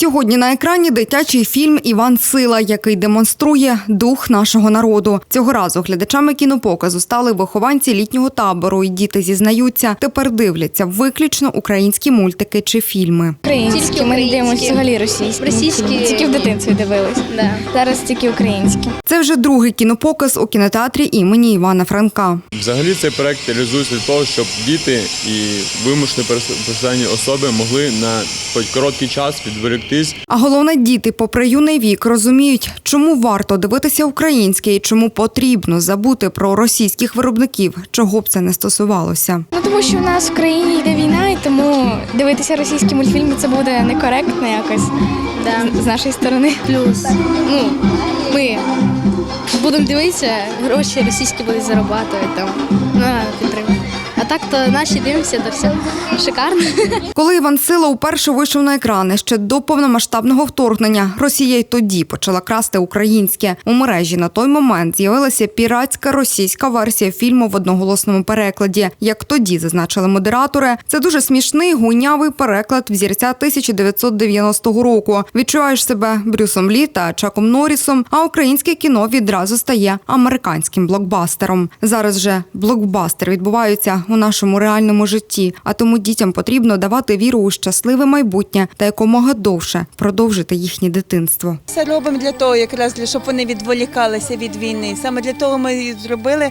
Сьогодні на екрані дитячий фільм Іван Сила, який демонструє дух нашого народу. Цього разу глядачами кінопоказу стали вихованці літнього табору, і діти зізнаються, тепер дивляться виключно українські мультики чи фільми. Українські, Тільки ми не дивимося взагалі російські. Російські- Тільки в дитинстві дивились. Да. Зараз тільки українські. Це вже другий кінопоказ у кінотеатрі імені Івана Франка. Взагалі цей проект реалізується для того, щоб діти і вимушені переселені особи могли на хоч короткий час відволіктись А головне, діти, попри юний вік, розуміють, чому варто дивитися українське і чому потрібно забути про російських виробників, чого б це не стосувалося. Ну тому що в нас в країні йде війна, і тому дивитися російські мультфільми це буде некоректно якось Да. з, з нашої сторони. Плюс, ну, ми будемо дивитися, гроші російські будуть заробляти там так то наші дивимося, то все шикарно. Коли Іван Сила уперше вийшов на екрани ще до повномасштабного вторгнення, Росія й тоді почала красти українське. У мережі на той момент з'явилася піратська російська версія фільму в одноголосному перекладі. Як тоді зазначили модератори, це дуже смішний гуйнявий переклад взірця 1990 року. Відчуваєш себе Брюсом Лі та Чаком Норрісом, а українське кіно відразу стає американським блокбастером. Зараз же блокбастери відбуваються у нашому реальному житті, а тому дітям потрібно давати віру у щасливе майбутнє та якомога довше продовжити їхнє дитинство. Все робимо для того, якраз для щоб вони відволікалися від війни. Саме для того ми зробили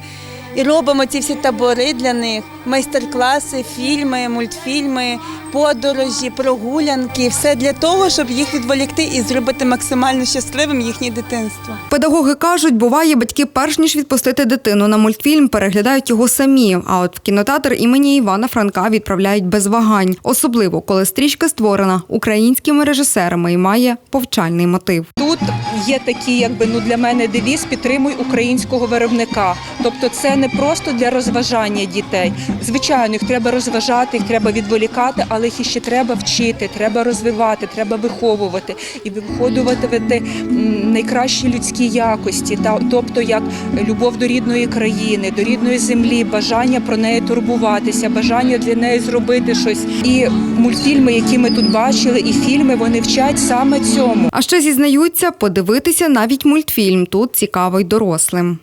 і робимо ці всі табори для них, майстер-класи, фільми, мультфільми, подорожі, прогулянки. Все для того, щоб їх відволікти і зробити максимально щасливим їхнє дитинство. Педагоги кажуть, буває, батьки перш ніж відпустити дитину на мультфільм, переглядають його самі. А от в кінотеатр імені Івана Франка відправляють без вагань, особливо коли стрічка створена українськими режисерами і має повчальний мотив. Тут є такі, якби ну для мене девіз підтримуй українського виробника. Тобто, це не просто для розважання дітей. Звичайно, їх треба розважати, їх треба відволікати, але їх ще треба вчити, треба розвивати, треба виховувати і виходувати найкращі людські якості, тобто як любов до рідної країни, до рідної землі, бажання про неї турбуватися, бажання для неї зробити щось. І мультфільми, які ми тут бачили, і фільми вони вчать саме цьому. А ще зізнаються, подивитися навіть мультфільм тут цікаво й дорослим.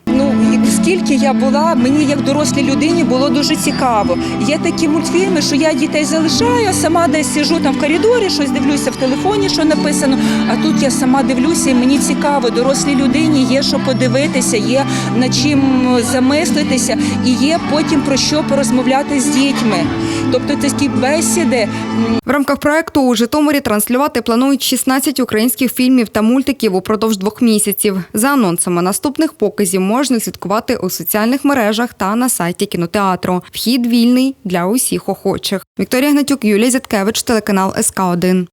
Скільки я була, мені як дорослій людині було дуже цікаво. Є такі мультфільми, що я дітей залишаю, сама десь сижу там в коридорі, щось дивлюся в телефоні, що написано. А тут я сама дивлюся, і мені цікаво. Дорослій людині є що подивитися, є над чим замислитися, і є потім про що порозмовляти з дітьми. Тобто такі бесіди В рамках проекту у Житомирі транслювати планують 16 українських фільмів та мультиків упродовж двох місяців. За анонсами наступних показів можна слідкувати у соціальних мережах та на сайті кінотеатру. Вхід вільний для усіх охочих. Вікторія Гнатюк, Юлія Зяткевич, телеканал СК 1